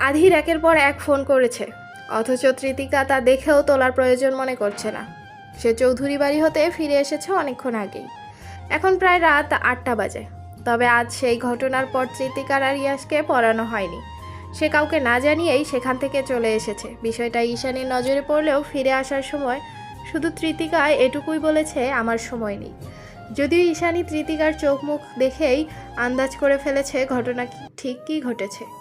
আধির একের পর এক ফোন করেছে। অথচ তৃতিকা তা দেখেও তোলার প্রয়োজন মনে করছে না। সে চৌধুরী বাড়ি হতে ফিরে এসেছে অনেকক্ষণ আগেই। এখন প্রায় রাত আটটা বাজে। তবে আজ সেই ঘটনার পর তৃতিকার আর ইয়াসকে পড়ানো হয়নি। সে কাউকে না জানিয়েই সেখান থেকে চলে এসেছে। বিষয়টা ঈশানীর নজরে পড়লেও ফিরে আসার সময় শুধু তৃতিকা এটুকুই বলেছে, আমার সময় নেই। যদিও ঈশানী তৃতিকার চোখ মুখ দেখেই আন্দাজ করে ফেলেছে ঘটনা ঠিক কী ঘটেছে।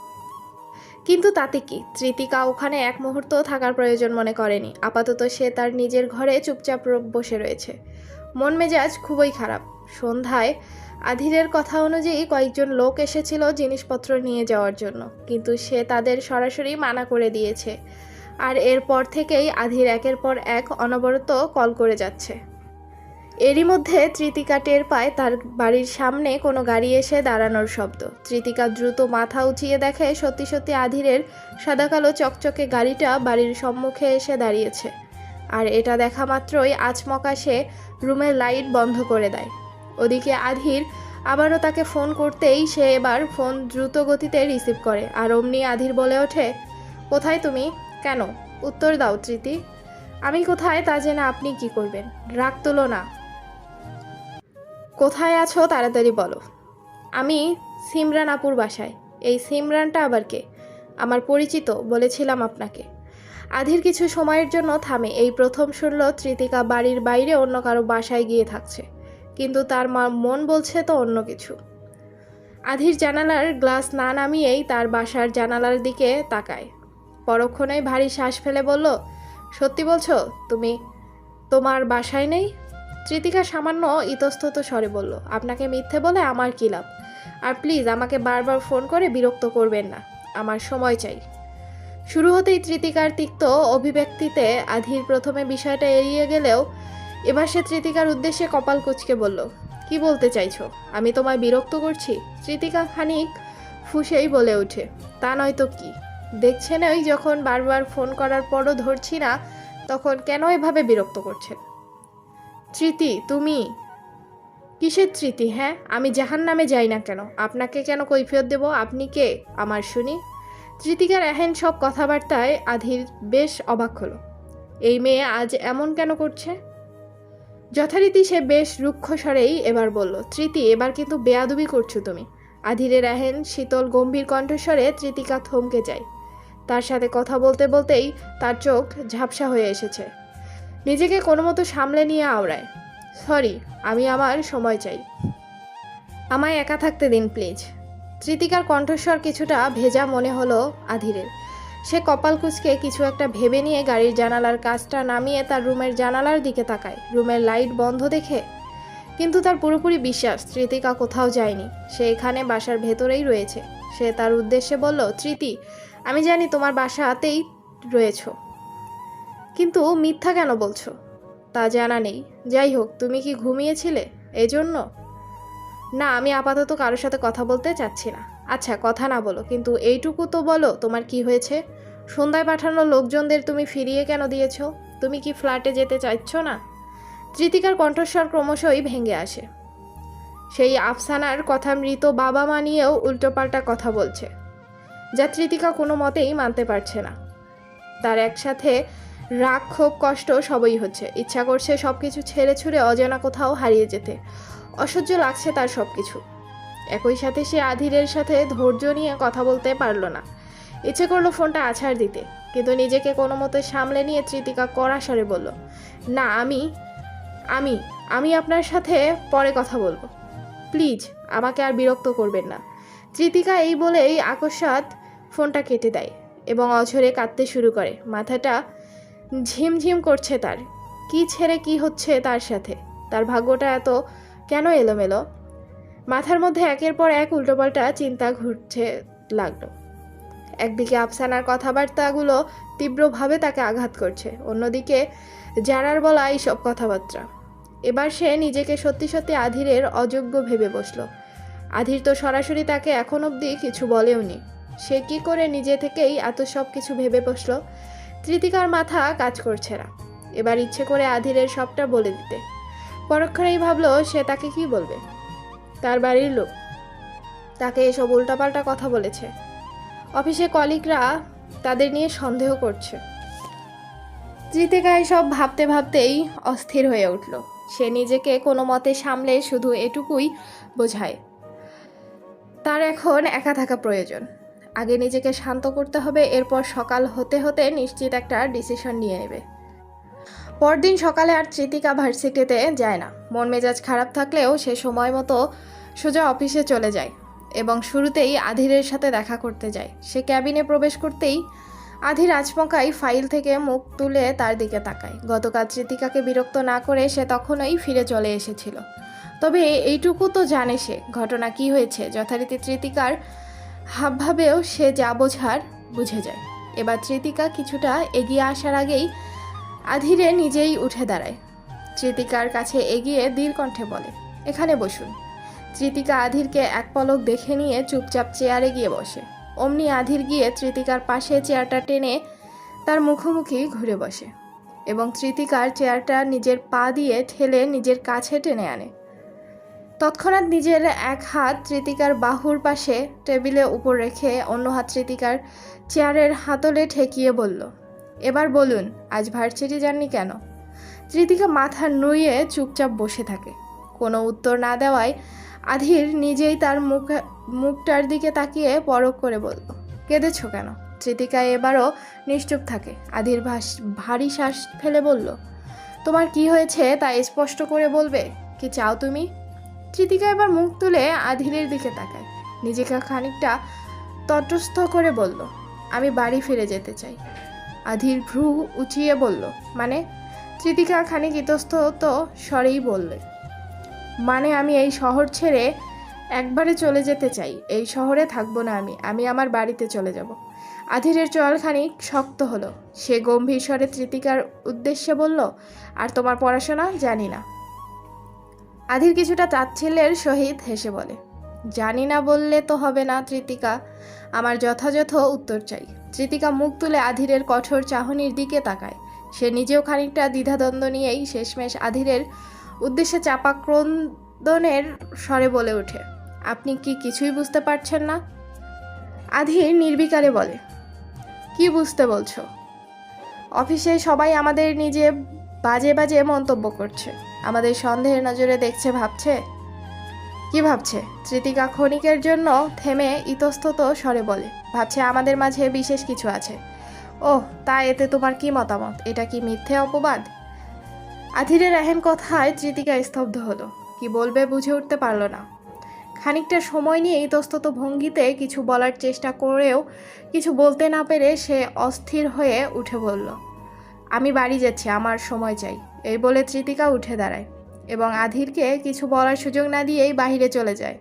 কিন্তু তাতে কি? তৃতিকা ওখানে এক মুহূর্ত থাকার প্রয়োজন মনে করেনি। আপাতত সে তার নিজের ঘরে চুপচাপ বসে রয়েছে। মন মেজাজ খুবই খারাপ। সন্ধ্যায় আধিরের কথা অনুযায়ী কয়েকজন লোক এসেছিল জিনিসপত্র নিয়ে যাওয়ার জন্য। কিন্তু সে তাদের সরাসরি মানা করে দিয়েছে। আর এরপর থেকেই আধির একের পর এক অনবরত কল করে যাচ্ছে। এরই মধ্যে তৃতিকা টের পায় তার বাড়ির সামনে কোনো গাড়ি এসে দাঁড়ানোর শব্দ। তৃতিকা দ্রুত মাথা উঁচিয়ে দেখে সত্যি সত্যি আধিরের সাদাকালো চকচকে গাড়িটা বাড়ির সম্মুখে এসে দাঁড়িয়েছে। আর এটা দেখা মাত্রই আচমকা সে রুমের লাইট বন্ধ করে দেয়। ওদিকে আধির আবারও তাকে ফোন করতেই সে এবার ফোন দ্রুত গতিতে রিসিভ করে। আর অমনি আধির বলে ওঠে, কোথায় তুমি? কেন? উত্তর দাও, তৃতি। আমি কোথায় তা জেনে আপনি কি করবেন? রাগ তুলো না। কোথায় আছো তাড়াতাড়ি বলো। আমি সিমরান আপুর বাসায়। এই সিমরানটা আবার কে? আমার পরিচিত, বলেছিলাম আপনাকে। আধির কিছু সময়ের জন্য থামে। এই প্রথম শুনল তৃতিকা বাড়ির বাইরে অন্য কারও বাসায় গিয়ে থাকছে। কিন্তু তার মা- মন বলছে তো অন্য কিছু। আধির জানালার গ্লাস না নামিয়েই তার বাসার জানালার দিকে তাকায়। পরক্ষণেই ভারী শ্বাস ফেলে বলল, সত্যি বলছো, তুমি তোমার বাসায় নেই? তৃতিকা সামান্য ইতস্তত স্বরে বলল, আপনাকে মিথ্যে বলে আমার কী লাভ? আর প্লিজ আমাকে বারবার ফোন করে বিরক্ত করবেন না, আমার সময় চাই। শুরু হতেই তৃতিকার তিক্ত অভিব্যক্তিতে আধির প্রথমে বিষয়টা এড়িয়ে গেলেও এবার সে তৃতিকার উদ্দেশ্যে কপাল কুচকে বলল, কি বলতে চাইছো? আমি তোমায় বিরক্ত করছি? তৃতিকা খানিক ফুসেই বলে ওঠে, তা নয় নয়তো কি? দেখছেন ওই যখন বারবার ফোন করার পরও ধরছি না, তখন কেন এভাবে বিরক্ত করছেন? স্মৃতি, তুমি? কিসের স্মৃতি হ্যাঁ? আমি জাহান নামে যাই না কেন? আপনাকে কেন কৈফিয়ত দেব? আপনি কে? আমার শুনি। তৃতিকার এহেন সব কথাবার্তায় আধির বেশ অবাক হলো। এই মেয়ে আজ এমন কেন করছে? যথারীতি সে বেশ রুক্ষ স্বরেই এবার বলল তৃতি এবার কিন্তু বেয়াদুবি করছ তুমি। আধিরের এহেন শীতল গম্ভীর কণ্ঠস্বরে তৃতিকা থমকে যায়। তার সাথে কথা বলতে বলতেই তার চোখ ঝাপসা হয়ে এসেছে। নিজেকে কোনো মতো সামলে নিয়ে আওড়ায়। সরি, আমি আমার সময় চাই। আমায় একা থাকতে দিন, প্লিজ। তৃতিকার কণ্ঠস্বর কিছুটা ভেজা মনে হলো আধিরের। সে কপাল কুচকে কিছু একটা ভেবে নিয়ে গাড়ির জানালার কাজটা নামিয়ে তার রুমের জানালার দিকে তাকায়। রুমের লাইট বন্ধ দেখে? কিন্তু তার পুরোপুরি বিশ্বাস তৃতিকা কোথাও যায়নি। সে এখানে বাসার ভেতরেই রয়েছে। সে তার উদ্দেশ্যে বলল তৃতি আমি জানি তোমার বাসাতেই রয়েছো। কিন্তু মিথ্যা কেন বলছো? তা জানা নেই। যাই হোক, তুমি কি ঘুমিয়েছিলে? এজন্য? না, আমি আপাতত কারোর সাথে কথা বলতে চাচ্ছি না। আচ্ছা কথা না বলো, কিন্তু এইটুকু তো বলো, তোমার কি হয়েছে? সন্ধ্যায় পাঠানো লোকজনদের তুমি ফিরিয়ে কেন দিয়েছ? তুমি কি ফ্ল্যাটে যেতে চাইছো না? তৃতিকার কণ্ঠস্বর ক্রমশই ভেঙে আসে। সেই আফসানার কথা মৃত বাবা মা নিয়েও উল্টোপাল্টা কথা বলছে, যা তৃতিকা কোনো মতেই মানতে পারছে না। তার একসাথে রাগ, ক্ষোভ, কষ্ট সবই হচ্ছে। ইচ্ছা করছে সব কিছু ছেড়ে ছুড়ে অজানা কোথাও হারিয়ে যেতে। অসহ্য লাগছে তার সব কিছু একই সাথে সে আধিরের সাথে ধৈর্য নিয়ে কথা বলতে পারল না। ইচ্ছে করল ফোনটা আছাড় দিতে, কিন্তু নিজেকে কোনো মতে সামলে নিয়ে তৃতিকা কড়া স্বরে বলল, না, আমি আমি আমি আপনার সাথে পরে কথা বলব। প্লিজ, আমাকে আর বিরক্ত করবেন না। তৃতিকা এই বলেই আকস্মাত ফোনটা কেটে দেয় এবং অঝরে কাঁদতে শুরু করে। মাথাটা ঝিমঝিম করছে তার। কি ছেড়ে কি হচ্ছে তার সাথে? তার ভাগ্যটা এত কেন এলোমেলো? মাথার মধ্যে একের পর এক উল্টোপাল্টা চিন্তা ঘুরছে লাগল। একদিকে আফসানার কথাবার্তাগুলো তীব্রভাবে তাকে আঘাত করছে, অন্যদিকে জারার বলা এইসব কথাবার্তা। এবার সে নিজেকে সত্যি সত্যি আধিরের অযোগ্য ভেবে বসল। আধির তো সরাসরি তাকে এখন অবধি কিছু বলেওনি। সে কি করে নিজে থেকেই এত সব কিছু ভেবে বসল? তৃতিকার মাথা কাজ করছে না। এবার ইচ্ছে করে আধিরের সবটা বলে দিতে। পরক্ষণেই ভাবলো, সে তাকে কি বলবে? তার বাড়ির লোক। তাকে এসব উল্টাপাল্টা কথা বলেছে। অফিসে কলিগরা তাদের নিয়ে সন্দেহ করছে। জিতেকা এসব ভাবতে ভাবতেই অস্থির হয়ে উঠল। সে নিজেকে কোনো মতে সামলে শুধু এটুকুই বোঝায়। তার এখন একা থাকা প্রয়োজন। আগে নিজেকে শান্ত করতে হবে, এরপর সকাল হতে হতে নিশ্চিত একটা ডিসিশন নিয়ে নেবে। পরদিন সকালে আর তৃতিকা ভার্সিটিতে যায় না। মন মেজাজ খারাপ থাকলেও সে সময় মতো সোজা অফিসে চলে যায় এবং শুরুতেই আধিরের সাথে দেখা করতে যায়। সে ক্যাবিনে প্রবেশ করতেই আধির আচমকাই ফাইল থেকে মুখ তুলে তার দিকে তাকায়। গতকাল তৃতিকাকে বিরক্ত না করে সে তখনই ফিরে চলে এসেছিল। তবে এইটুকু তো জানে সে, ঘটনা কি হয়েছে? যথারীতি তৃতিকার হাবভাবেও সে যা বোঝার বুঝে যায়। এবার তৃতিকা কিছুটা এগিয়ে আসার আগেই আধিরে নিজেই উঠে দাঁড়ায়। তৃতিকার কাছে এগিয়ে দীর কণ্ঠে বলে, এখানে বসুন। তৃতিকা আধিরকে এক পলক দেখে নিয়ে চুপচাপ চেয়ারে গিয়ে বসে। অমনি আধির গিয়ে তৃতিকার পাশে চেয়ারটা টেনে তার মুখোমুখি ঘুরে বসে এবং তৃতিকার চেয়ারটা নিজের পা দিয়ে ঠেলে নিজের কাছে টেনে আনে। তৎক্ষণাৎ নিজের এক হাত তৃতিকার বাহুর পাশে টেবিলে উপর রেখে অন্য হাত তৃতিকার চেয়ারের হাতলে ঠেকিয়ে বলল, এবার বলুন, আজ ভার্সিটি যাননি কেন? তৃতিকা মাথা নুয়ে চুপচাপ বসে থাকে। কোনো উত্তর না দেওয়ায় আধির নিজেই তার মুখ, মুখটার দিকে তাকিয়ে পরক করে বলল, কেঁদেছ কেন? তৃতিকা এবারও নিশ্চুপ থাকে। আধির ভাস, ভারী শ্বাস ফেলে বলল, তোমার কি হয়েছে তা স্পষ্ট করে বলবে? কি চাও তুমি? তৃতিকা এবার মুখ তুলে আধিরের দিকে তাকায়। নিজেকে খানিকটা তটস্থ করে বলল, আমি বাড়ি ফিরে যেতে চাই। আধির ভ্রু উঁচিয়ে বলল মানে? তৃতিকা খানিক ইতস্তত স্বরেই বললে মানে আমি এই শহর ছেড়ে একবারে চলে যেতে চাই। এই শহরে থাকব না আমি আমি আমার বাড়িতে চলে যাব। আধিরের চোয়াল খানিক শক্ত হলো। সে গম্ভীর স্বরে তৃতিকার উদ্দেশ্যে বলল, আর তোমার পড়াশোনা? জানি না। আধির কিছুটা তাচ্ছিল্যের সহিত হেসে বলে, জানি না বললে তো হবে না, তৃতিকা। আমার যথাযথ উত্তর চাই। তৃতিকা মুখ তুলে আধিরের কঠোর চাহনির দিকে তাকায়। সে নিজেও খানিকটা দ্বিধাদ্বন্দ্ব নিয়েই শেষমেশ আধিরের উদ্দেশ্যে চাপা ক্রন্দনের স্বরে বলে ওঠে, আপনি কি কিছুই বুঝতে পারছেন না? আধির নির্বিকারে বলে, কি বুঝতে বলছো? অফিসে সবাই আমাদের নিজে বাজে বাজে মন্তব্য করছে। আমাদের সন্দেহের নজরে দেখছে, ভাবছে? কি ভাবছে? তৃতিকা ক্ষণিকের জন্য থেমে ইতস্তত স্বরে বলে, ভাবছে আমাদের মাঝে বিশেষ কিছু আছে। ওহ, তা এতে তোমার কি মতামত? এটা কি মিথ্যে অপবাদ? আধিরের এহেন কথায় তৃতিকা স্তব্ধ হলো। কি বলবে বুঝে উঠতে পারল না। খানিকটা সময় নিয়ে ইতস্তত ভঙ্গিতে কিছু বলার চেষ্টা করেও কিছু বলতে না পেরে সে অস্থির হয়ে উঠে বলল, আমি বাড়ি যাচ্ছি, আমার সময় চাই। এই বলে তৃতিকা উঠে দাঁড়ায় এবং আধিরকে কিছু বলার সুযোগ না দিয়েই বাহিরে চলে যায়।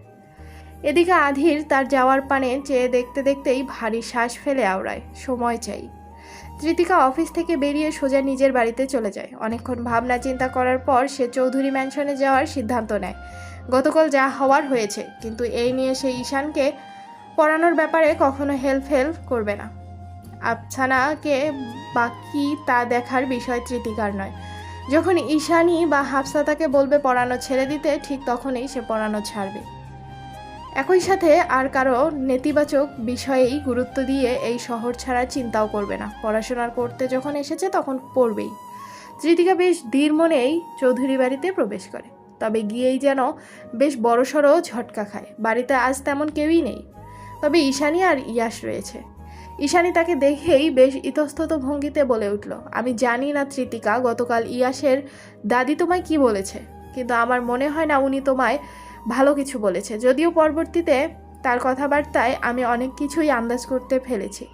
এদিকে আধির তার যাওয়ার পানে চেয়ে দেখতে দেখতেই ভারী শ্বাস ফেলে আওড়ায়, সময় চাই। তৃতিকা অফিস থেকে বেরিয়ে সোজা নিজের বাড়িতে চলে যায়। অনেকক্ষণ ভাবনা চিন্তা করার পর সে চৌধুরী ম্যানশনে যাওয়ার সিদ্ধান্ত নেয়। গতকাল যা হওয়ার হয়েছে, কিন্তু এই নিয়ে সে ঈশানকে পড়ানোর ব্যাপারে কখনো হেল্প হেল্প করবে না। আফসানাকে বাকি তা দেখার বিষয় তৃতিকার নয়। যখন ঈশানি বা হাফসা তাকে বলবে পড়ানো ছেড়ে দিতে, ঠিক তখনই সে পড়ানো ছাড়বে। একই সাথে আর কারও নেতিবাচক বিষয়েই গুরুত্ব দিয়ে এই শহর ছাড়া চিন্তাও করবে না। পড়াশোনার করতে যখন এসেছে, তখন পড়বেই। তৃতিকা বেশ ধীর মনেই চৌধুরী বাড়িতে প্রবেশ করে। তবে গিয়েই যেন বেশ বড়সড় ঝটকা খায়। বাড়িতে আজ তেমন কেউই নেই। তবে ঈশানি আর ইয়াস রয়েছে। ঈশানী তাকে দেখেই বেশ ইতস্তত ভঙ্গিতে বলে উঠল, আমি জানি না তৃতিকা, গতকাল ইয়াসের দাদি তোমায় কি বলেছে, কিন্তু আমার মনে হয় না উনি তোমায় ভালো কিছু বলেছে। যদিও পরবর্তীতে তার কথাবার্তায় আমি অনেক কিছুই আন্দাজ করতে ফেলেছি।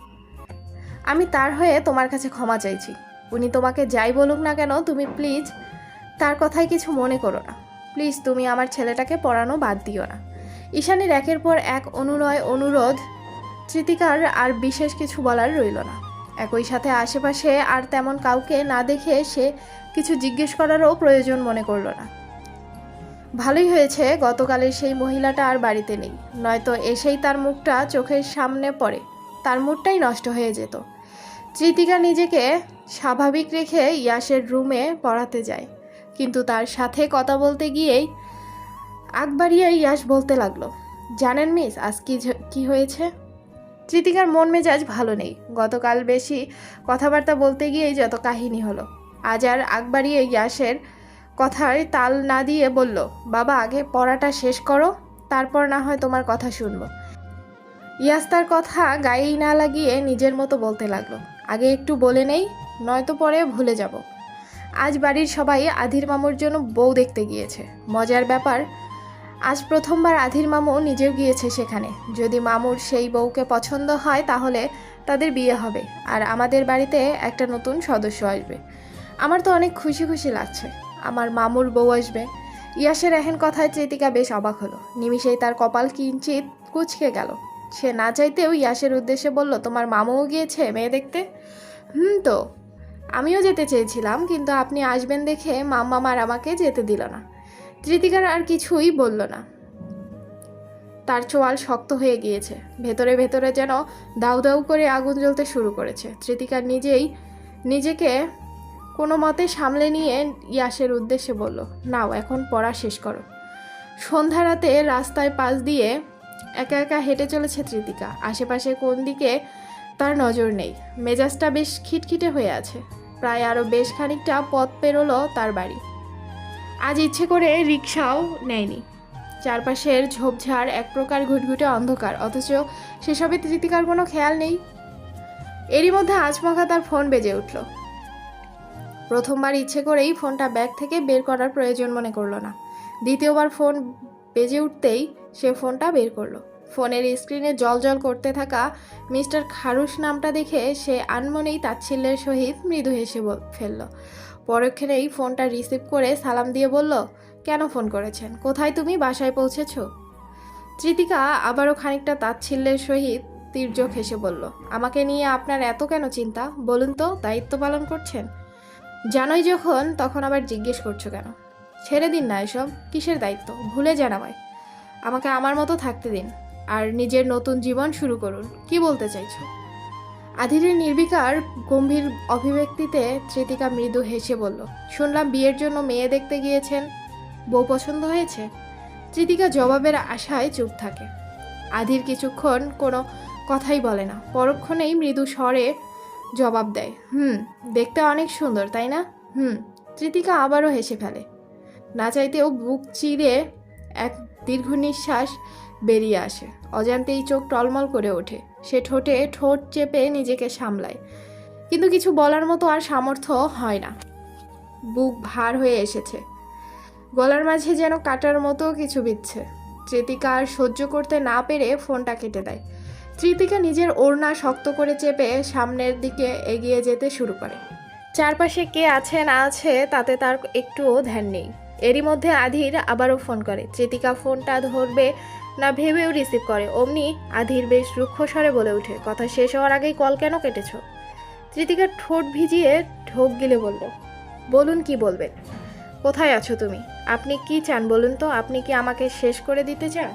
আমি তার হয়ে তোমার কাছে ক্ষমা চাইছি। উনি তোমাকে যাই বলুক না কেন, তুমি প্লিজ তার কথায় কিছু মনে করো না। প্লিজ তুমি আমার ছেলেটাকে পড়ানো বাদ দিও না। ঈশানীর একের পর এক অনুনয়, অনুরোধ তৃতিকার আর বিশেষ কিছু বলার রইল না। একই সাথে আশেপাশে আর তেমন কাউকে না দেখে সে কিছু জিজ্ঞেস করারও প্রয়োজন মনে করল না। ভালোই হয়েছে, গতকালের সেই মহিলাটা আর বাড়িতে নেই। নয়তো এসেই তার মুখটা চোখের সামনে পড়ে, তার মুডটাই নষ্ট হয়ে যেত। তৃতিকা নিজেকে স্বাভাবিক রেখে ইয়াসের রুমে পড়াতে যায়, কিন্তু তার সাথে কথা বলতে গিয়েই আগ বাড়িয়ে ইয়াস বলতে লাগল, জানেন মিস, আজ কি হয়েছে? তৃতিকার মন মেজাজ ভালো নেই। গতকাল বেশি কথাবার্তা বলতে গিয়েই যত কাহিনী হলো। আজ আর আগ বাড়িয়ে ইয়াসের কথায় তাল না দিয়ে বলল, বাবা, আগে পড়াটা শেষ করো, তারপর না হয় তোমার কথা শুনব। ইয়াস তার কথা গায়েই না লাগিয়ে নিজের মতো বলতে লাগল, আগে একটু বলে নেই, নয়তো পরে ভুলে যাব। আজ বাড়ির সবাই আধির মামুর জন্য বউ দেখতে গিয়েছে। মজার ব্যাপার আজ প্রথমবার আধির মামু নিজেও গিয়েছে সেখানে। যদি মামুর সেই বউকে পছন্দ হয়, তাহলে তাদের বিয়ে হবে আর আমাদের বাড়িতে একটা নতুন সদস্য আসবে। আমার তো অনেক খুশি খুশি লাগছে। আমার মামুর বউ আসবে। ইয়াসের এহেন কথায় চেতিকা বেশ অবাক হলো। নিমিষেই তার কপাল কিঞ্চিত কুচকে গেল। সে না চাইতেও ইয়াসের উদ্দেশ্যে বলল, তোমার মামুও গিয়েছে মেয়ে দেখতে? হুম তো। আমিও যেতে চেয়েছিলাম, কিন্তু আপনি আসবেন দেখে মাম্মা মার আমাকে যেতে দিল না। তৃতিকার আর কিছুই বলল না। তার চোয়াল শক্ত হয়ে গিয়েছে। ভেতরে ভেতরে যেন দাউ দাউ করে আগুন জ্বলতে শুরু করেছে। তৃতিকার নিজেই নিজেকে কোনো মতে সামলে নিয়ে ইয়াসের উদ্দেশ্যে বলল, নাও, এখন পড়া শেষ করো। সন্ধ্যা রাতে রাস্তায় পাশ দিয়ে একা একা হেঁটে চলেছে তৃতিকা আশেপাশে কোন দিকে তার নজর নেই। মেজাজটা বেশ খিটখিটে হয়ে আছে। প্রায় আরও বেশ খানিকটা পথ পেরোলো তার বাড়ি। আজ ইচ্ছে করে রিক্সাও নেয়নি। চারপাশের ঝোপঝাড় এক প্রকার ঘুটঘুটে অন্ধকার, অথচ সেসবে তৃতিকার কোনো খেয়াল নেই। এরই মধ্যে আজমাখা তার ফোন বেজে উঠল। প্রথমবার ইচ্ছে করেই ফোনটা ব্যাগ থেকে বের করার প্রয়োজন মনে করল না। দ্বিতীয়বার ফোন বেজে উঠতেই সে ফোনটা বের করল। ফোনের স্ক্রিনে জল জল করতে থাকা মিস্টার খারুস নামটা দেখে সে আনমনেই তাচ্ছিল্যের সহিত মৃদু হেসে ফেলল। পরক্ষণেই ফোনটা রিসিভ করে সালাম দিয়ে বলল, কেন ফোন করেছেন? কোথায় তুমি? বাসায় পৌঁছেছো? তৃতিকা আবারও খানিকটা তাচ্ছিল্যের সহিত তীর্যক হেসে বলল, আমাকে নিয়ে আপনার এত কেন চিন্তা? বলুন তো, দায়িত্ব পালন করছেন? জানোই যখন, তখন আবার জিজ্ঞেস করছ কেন? ছেড়ে দিন না এসব। কিসের দায়িত্ব? ভুলে যান আমায়। আমাকে আমার মতো থাকতে দিন। আর নিজের নতুন জীবন শুরু করুন। কি বলতে চাইছো? আধিরের নির্বিকার গম্ভীর অভিব্যক্তিতে তৃতিকা মৃদু হেসে বলল, শুনলাম বিয়ের জন্য মেয়ে দেখতে গিয়েছেন। বউ পছন্দ হয়েছে? তৃতিকা জবাবের আশায় চুপ থাকে। আধির কিছুক্ষণ কোনো কথাই বলে না। পরক্ষণেই মৃদু স্বরে জবাব দেয়, হুম, দেখতে অনেক সুন্দর, তাই না? হুম। তৃতিকা আবারও হেসে ফেলে। না চাইতেও বুক চিরে এক দীর্ঘ নিঃশ্বাস বেরিয়ে আসে। অজান্তেই চোখ টলমল করে ওঠে। সে ঠোঁটে ঠোঁট চেপে নিজেকে সামলায়। কিন্তু কিছু বলার মতো আর সামর্থ্য হয় না। বুক ভার হয়ে এসেছে। গলার মাঝে যেন কাটার মতো কিছু বিচ্ছে। তৃতিকা আর সহ্য করতে না পেরে ফোনটা কেটে দেয়। তৃতিকা নিজের ওড়না শক্ত করে চেপে সামনের দিকে এগিয়ে যেতে শুরু করে। চারপাশে কে আছে, না আছে, তাতে তার একটুও ধ্যান নেই। এরই মধ্যে আধির আবারও ফোন করে। তৃতিকা ফোনটা ধরবে না ভেবেও রিসিভ করে। অমনি আধির বেশ রুক্ষ স্বরে বলে ওঠে, কথা শেষ হওয়ার আগেই কল কেন কেটেছো? তৃতিকা ঠোঁট ভিজিয়ে ঢোক গিলে বলল, বলুন কি বলবেন? কোথায় আছো তুমি? আপনি কি চান বলুন তো? আপনি কি আমাকে শেষ করে দিতে চান?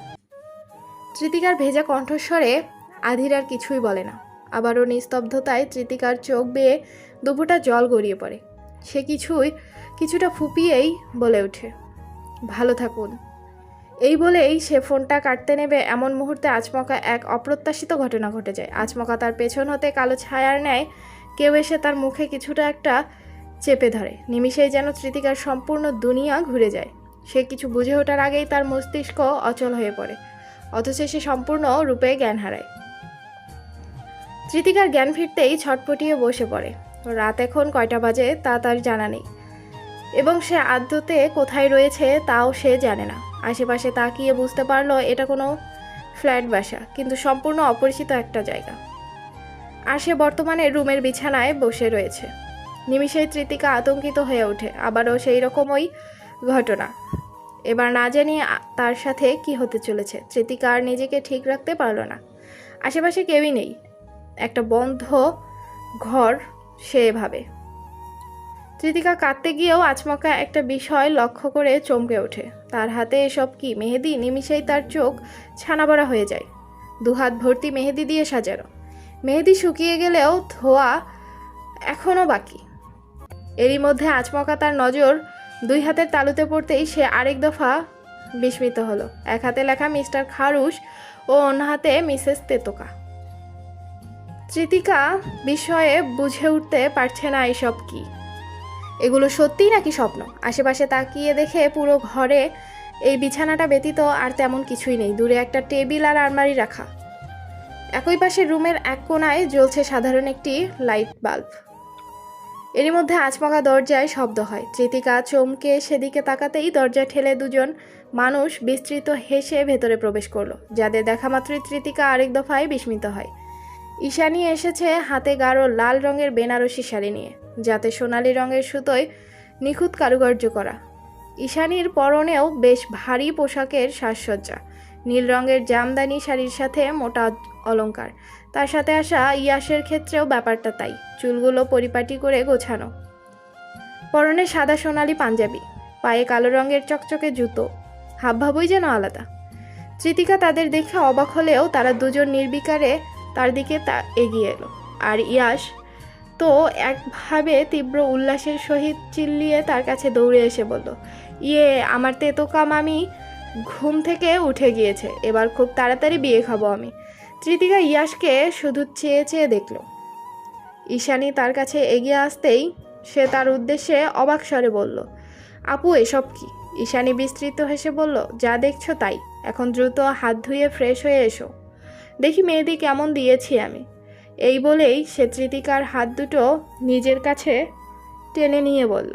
তৃতিকার ভেজা কণ্ঠস্বরে আধির আর কিছুই বলে না। আবারও নিস্তব্ধতায় তৃতিকার চোখ বেয়ে দুপুটা জল গড়িয়ে পড়ে। সে কিছুই কিছুটা ফুপিয়েই বলে ওঠে, ভালো থাকুন। এই বলেই সে ফোনটা কাটতে নেবে এমন মুহূর্তে আচমকা এক অপ্রত্যাশিত ঘটনা ঘটে যায়। আচমকা তার পেছন হতে কালো ছায়ার ন্যায় কেউ এসে তার মুখে কিছুটা একটা চেপে ধরে। নিমিষেই যেন তৃতিকার সম্পূর্ণ দুনিয়া ঘুরে যায়। সে কিছু বুঝে ওঠার আগেই তার মস্তিষ্ক অচল হয়ে পড়ে। অথচ সে সম্পূর্ণ রূপে জ্ঞান হারায়। তৃতিকার জ্ঞান ফিরতেই ছটপটিয়ে বসে পড়ে। রাত এখন কয়টা বাজে তা তার জানা নেই। এবং সে আদ্যতে কোথায় রয়েছে তাও সে জানে না। আশেপাশে তাকিয়ে বুঝতে পারল এটা কোনো ফ্ল্যাট বাসা, কিন্তু সম্পূর্ণ অপরিচিত একটা জায়গা। আর সে বর্তমানে রুমের বিছানায় বসে রয়েছে। নিমিষেই তৃতিকা আতঙ্কিত হয়ে ওঠে, আবারও সেই রকমই ঘটনা। এবার না জানি তার সাথে কি হতে চলেছে। তৃতিকা আর নিজেকে ঠিক রাখতে পারল না। আশেপাশে কেউই নেই। একটা বন্ধ ঘর সে ভাবে। তৃতিকা কাঁদতে গিয়েও আচমকা একটা বিষয় লক্ষ্য করে চমকে ওঠে। তার হাতে এসব কি? মেহেদি? নিমিষেই তার চোখ ছানাবড়া হয়ে যায়। দুহাত ভর্তি মেহেদি দিয়ে সাজানো। মেহেদি শুকিয়ে গেলেও ধোয়া এখনও বাকি। এরই মধ্যে আচমকা তার নজর দুই হাতের তালুতে পড়তেই সে আরেক দফা বিস্মিত হলো। এক হাতে লেখা মিস্টার খারুশ ও অন্য হাতে মিসেস তেতোকা। তৃতিকা বিষয়ে বুঝে উঠতে পারছে না এসব কি। এগুলো সত্যিই নাকি স্বপ্ন? আশেপাশে তাকিয়ে দেখে পুরো ঘরে এই বিছানাটা ব্যতীত আর তেমন কিছুই নেই। দূরে একটা টেবিল আর আলমারি রাখা। একই পাশে রুমের এক কোণায় জ্বলছে সাধারণ একটি লাইট বাল্ব। এরই মধ্যে আচমকা দরজায় শব্দ হয়। তৃতিকা চমকে সেদিকে তাকাতেই দরজা ঠেলে দুজন মানুষ বিস্তৃত হেসে ভেতরে প্রবেশ করল, যাদের দেখা মাত্রই তৃতিকা আরেক দফায় বিস্মিত হয়। ঈশানী এসেছে হাতে গাঢ় লাল রঙের বেনারসি শাড়ি নিয়ে। যাতে সোনালি রঙের সুতোয় নিখুঁত কারুকার্য করা। ঈশানীর পরনেও বেশ ভারী পোশাকের সাজসজ্জা। নীল রঙের জামদানি শাড়ির সাথে মোটা অলংকার। তার সাথে আসা ইয়াসের ক্ষেত্রেও ব্যাপারটা তাই। চুলগুলো পরিপাটি করে গোছানো। পরনে সাদা সোনালি পাঞ্জাবি। পায়ে কালো রঙের চকচকে জুতো। হাবভাবই যেন আলাদা। তৃতিকা তাদের দেখে অবাক হলেও তারা দুজন নির্বিকারে তার দিকে তা এগিয়ে এলো। আর ইয়াস তো একভাবে তীব্র উল্লাসের সহিত চিল্লিয়ে তার কাছে দৌড়ে এসে বলল ইয়ে আমার তেতোকা মামি ঘুম থেকে উঠে গিয়েছে, এবার খুব তাড়াতাড়ি বিয়ে খাব আমি। তৃতিকা ইয়াসকে শুধু চেয়ে চেয়ে দেখল। ঈশানী তার কাছে এগিয়ে আসতেই সে তার উদ্দেশ্যে অবাক স্বরে বলল, আপু, এসব কি? ঈশানী বিস্তৃত হেসে বলল, যা দেখছ তাই, এখন দ্রুত হাত ধুয়ে ফ্রেশ হয়ে এসো। দেখি মেয়েদি কেমন দিয়েছি আমি। এই বলেই সে তৃতিকার হাত দুটো নিজের কাছে টেনে নিয়ে বলল,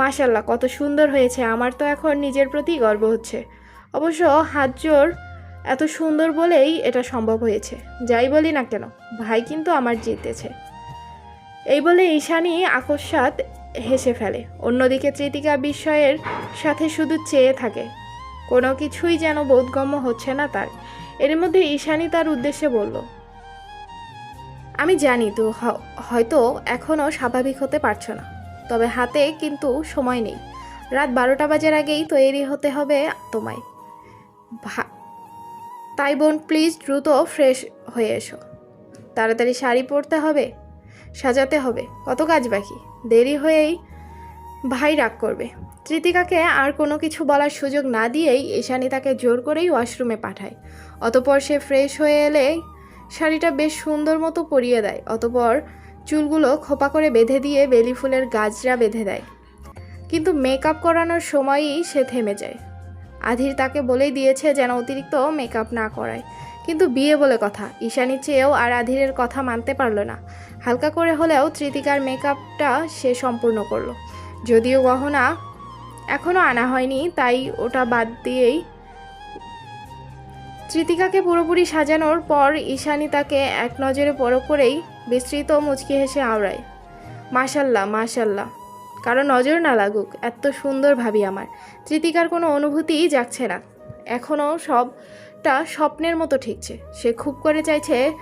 মাশাল্লাহ, কত সুন্দর হয়েছে। আমার তো এখন নিজের প্রতি গর্ব হচ্ছে। অবশ্য হাত জোর এত সুন্দর বলেই এটা সম্ভব হয়েছে। যাই বলি না কেন, ভাই কিন্তু আমার জিতেছে। এই বলে ঈশানী আকস্মাত হেসে ফেলে। অন্যদিকে তৃতিকা বিস্ময়ের সাথে শুধু চেয়ে থাকে, কোনো কিছুই যেন বোধগম্য হচ্ছে না তার। এর মধ্যে ঈশানী তার উদ্দেশ্যে বলল আমি জানি তো হয়তো এখনও স্বাভাবিক হতে পারছ না। তবে হাতে কিন্তু সময় নেই। রাত বারোটা বাজার আগেই তৈরি হতে হবে তোমায়। তাই বোন, প্লিজ দ্রুত ফ্রেশ হয়ে এসো। তাড়াতাড়ি শাড়ি পরতে হবে, সাজাতে হবে। কত কাজ বাকি? দেরি হয়েই ভাই রাগ করবে। তৃতিকাকে আর কোনো কিছু বলার সুযোগ না দিয়েই ঈশানী তাকে জোর করেই ওয়াশরুমে পাঠায়। অতপর সে ফ্রেশ হয়ে এলে শাড়িটা বেশ সুন্দর মতো পরিয়ে দেয়, অতপর চুলগুলো খোপা করে বেঁধে দিয়ে বেলি ফুলের গাছরা বেঁধে দেয়। কিন্তু মেকআপ করানোর সময়ই সে থেমে যায়। আধির তাকে বলেই দিয়েছে যেন অতিরিক্ত মেকআপ না করায়। কিন্তু বিয়ে বলে কথা ঈশানী চেয়েও আর আধিরের কথা মানতে পারল না। হালকা করে হলেও তৃতিকার মেকআপটা সে সম্পূর্ণ করল। যদিও গহনা এখনও আনা হয়নি, তাই ওটা বাদ দিয়েই তৃতিকাকে পুরোপুরি সাজানোর পর ঈশানী তাকে এক নজরে পরখ করেই বিস্তৃত মুচকি হেসে আওড়ায়, মাশাল্লাহ মাশাল্লাহ, কারও নজর না লাগুক, এত সুন্দর ভাবি আমার। তৃতিকার কোনো অনুভূতিই যাচ্ছে না। এখনও সবটা স্বপ্নের মতো ঠিকছে। সে খুব করে চাইছে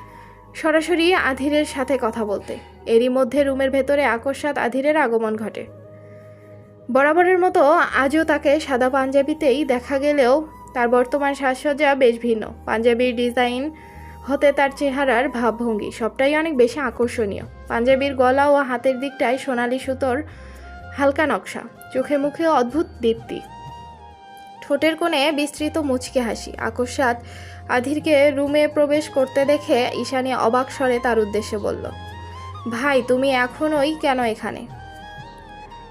সরাসরি আধিরের সাথে কথা বলতে। এরই মধ্যে রুমের ভেতরে আকস্মাত আধিরের আগমন ঘটে। বরাবরের মতো আজও তাকে সাদা পাঞ্জাবিতেই দেখা গেলেও তার বর্তমান সাজসজ্জা বেশ ভিন্ন। পাঞ্জাবির ডিজাইন হতে তার চেহারার ভাবভঙ্গি সবটাই অনেক বেশি আকর্ষণীয়। পাঞ্জাবির গলা ও হাতের দিকটায় সোনালি সুতোর হালকা নকশা, চোখে মুখে অদ্ভুত দীপ্তি। ঠোঁটের কোণে বিস্তৃত মুচকে হাসি। আকস্মাত আধিরকে রুমে প্রবেশ করতে দেখে ঈশানী অবাক স্বরে তার উদ্দেশ্যে বলল, ভাই, তুমি এখনই কেন এখানে?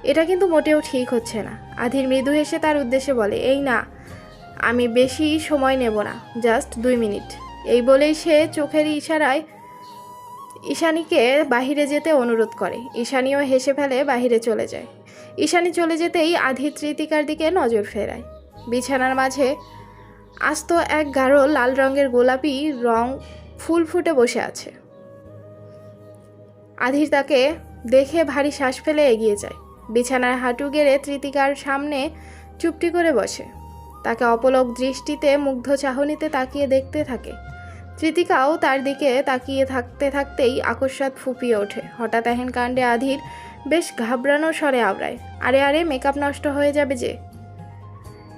এটা কিন্তু মোটেও ঠিক হচ্ছে না। আধির মৃদু হেসে তার উদ্দেশ্যে বলে, এই না আমি বেশি সময় নেব না, জাস্ট দুই মিনিট। এই বলেই সে চোখের ইশারায় ঈশানীকে বাহিরে যেতে অনুরোধ করে। ঈশানীও হেসে ফেলে বাহিরে চলে যায়। ঈশানী চলে যেতেই আধি তৃতিকার দিকে নজর ফেরায়। বিছানার মাঝে আস্ত এক গাঢ় লাল রঙের গোলাপি রং ফুল ফুটে বসে আছে। আধির তাকে দেখে ভারী শ্বাস ফেলে এগিয়ে যায়। বিছানার হাঁটু গেড়ে তৃতিকার সামনে চুপটি করে বসে। তাকে অপলক দৃষ্টিতে মুগ্ধ চাহনিতে তাকিয়ে দেখতে থাকে। তৃতিকাও তার দিকে তাকিয়ে থাকতে থাকতেই আকস্মাত ফুপিয়ে ওঠে। হঠাৎ এহেন কাণ্ডে আধির বেশ ঘাবড়ানো স্বরে আওড়ায়, আরে আরে, মেকআপ নষ্ট হয়ে যাবে যে।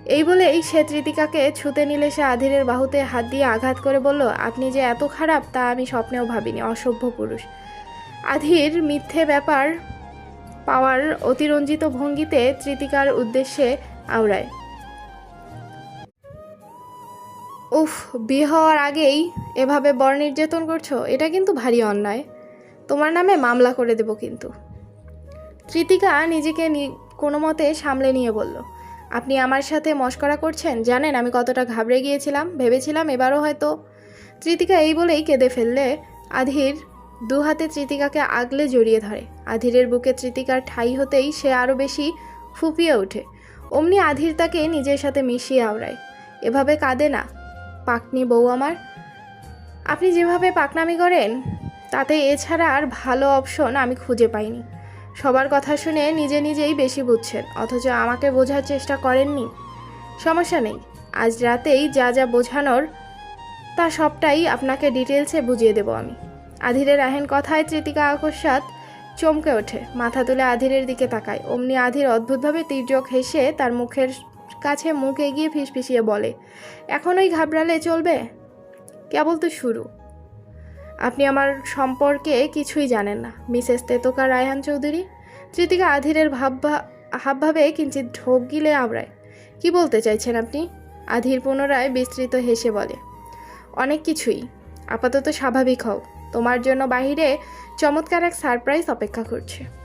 এই বলেই সে তৃতিকাকে ছুতে নিলে সে আধিরের বাহুতে হাত দিয়ে আঘাত করে বলল, আপনি যে এত খারাপ, তা আমি স্বপ্নেও ভাবিনি, অসভ্য পুরুষ। আধির মিথ্যে ব্যাপার পাওয়ার অতিরঞ্জিত ভঙ্গিতে তৃতিকার উদ্দেশ্যে আওড়ায় উফ, বিয়ে হওয়ার আগেই এভাবে বর নির্যাতন করছ, এটা কিন্তু ভারী অন্যায়। তোমার নামে মামলা করে দেব কিন্তু। কৃতিকা নিজেকে কোনো মতে সামলে নিয়ে বলল, আপনি আমার সাথে মস্করা করছেন? জানেন আমি কতটা ঘাবড়ে গিয়েছিলাম, ভেবেছিলাম এবারও হয়তো। তৃতিকা এই বলেই কেঁদে ফেললে আধির দু হাতে তৃতিকাকে আগলে জড়িয়ে ধরে। আধিরের বুকে তৃতিকার ঠাই হতেই সে আরও বেশি ফুপিয়ে ওঠে। অমনি আধির তাকে নিজের সাথে মিশিয়ে আওড়ায়। এভাবে কাঁদে না। পাকনি বউ আমার। আপনি যেভাবে পাকনামি করেন, তাতে এছাড়া আর ভালো অপশন আমি খুঁজে পাইনি। সবার কথা শুনে নিজে নিজেই বেশি বুঝছেন, অথচ আমাকে বোঝার চেষ্টা করেননি। সমস্যা নেই, আজ রাতেই যা যা বোঝানোর, তা সবটাই আপনাকে ডিটেলসে বুঝিয়ে দেব আমি। আধিরের আহেন কথায় তৃতিকা আকস্মাত চমকে ওঠে, মাথা তুলে আধিরের দিকে তাকায়। অমনি আধির অদ্ভুতভাবে তীর্যক হেসে তার মুখের কাছে মুখ এগিয়ে ফিসফিসিয়ে বলে এখনই ঘাবড়ালে চলবে? কেবল তো শুরু। আপনি আমার সম্পর্কে কিছুই জানেন না। মিসেস তেতোকা রায়হান চৌধুরী তৃতিকা আধিরের ভাবভা, হাবভাবে কিঞ্চিত ঢোক গিলে আওড়ায়। কি বলতে চাইছেন আপনি? আধির পুনরায় বিস্তৃত হেসে বলে, অনেক কিছুই। আপাতত স্বাভাবিক হও। তোমার জন্য বাহিরে চমৎকার এক সারপ্রাইজ অপেক্ষা করছে।